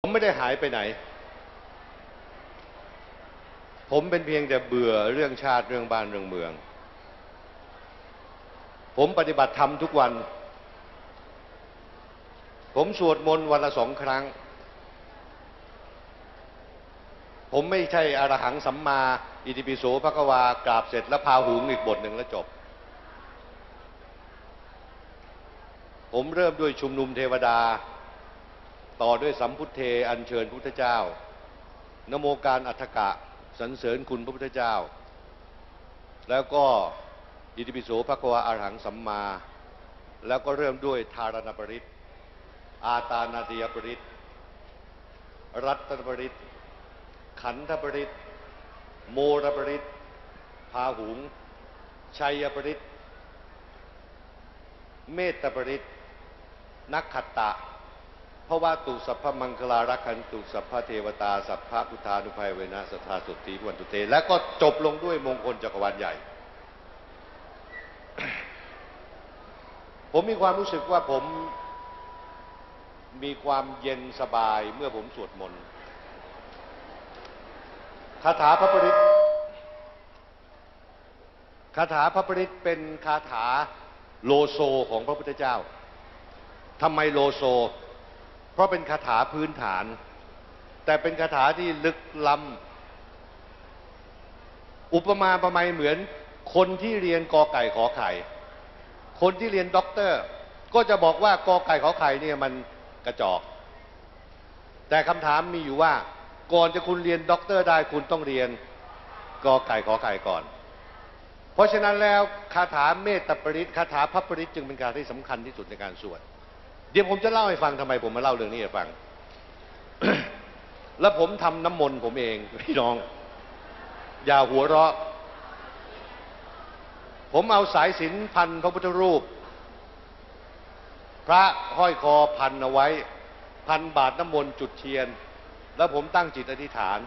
ผมไม่ได้หายไปไหน ผมเป็นเพียงแต่เบื่อเรื่องชาติเรื่องบ้านเรื่องเมือง ผมปฏิบัติธรรมทุกวัน ผมสวดมนต์วันละสองครั้ง ผมไม่ใช่อรหังสัมมา อิติปิโสภควากราบเสร็จแล้วพาหุงอีกบทหนึ่งแล้วจบ ผมเริ่มด้วยชุมนุมเทวดา ต่อด้วยสัมพุทเทอัญเชิญพระพุทธเจ้านโมการอัฏฐกะสรรเสริญคุณพระพุทธเจ้า แล้วก็อิติปิโสภควาอรหังสัมมา แล้วก็เริ่มด้วยทารณปริตอาตานาติยปริตรัตนปริตขันธปริตโมรปริตพาหุง ชัยปริตเมตตปริตนักขัตตะ เพราะว่าตุสัพพมังคลารักขันตุสัพพเทวตาสัพพพุทธานุภัยเวนะสัทธาสุตติวันตุเต และก็จบลงด้วยมงคลจักรวาลใหญ่ ผมมีความรู้สึกว่าผมมีความเย็นสบายเมื่อผมสวดมนต์คาถาพระปริตคาถาพระปริตเป็นคาถาโลโซของพระพุทธเจ้าทำไมโลโซ ราะเป็นคาถาพื้นฐาน แต่เป็นคาถาที่ลึกล้ำอุปมาประไมยเหมือน คนที่เรียนกอไก่ขอไข่ คนที่เรียนด็อกเตอร์ ก็จะบอกว่ากอไก่ขอไข่เนี่ยมันกระจอก แต่คำถามมีอยู่ว่า ก่อนจะคุณเรียนด็อกเตอร์ได้คุณต้องเรียนกอไก่ขอไข่ก่อน เพราะฉะนั้นแล้วคาถาเมตตาปริตคาถาพัปปริตจึงเป็นคาถาที่สำคัญที่สุดในการสวด เดี๋ยวผมจะเล่าให้ฟังทำไมผมมาเล่าเรื่องนี้ให้ฟัง แล้วผมทำน้ำมนต์ผมเองพี่น้อง อย่าหัวเราะ ผมเอาสายสินพันพระพุทธรูป พระห้อยคอพันเอาไว้ พันบาทน้ำมนต์จุดเทียน แล้วผมตั้งจิตอธิษฐาน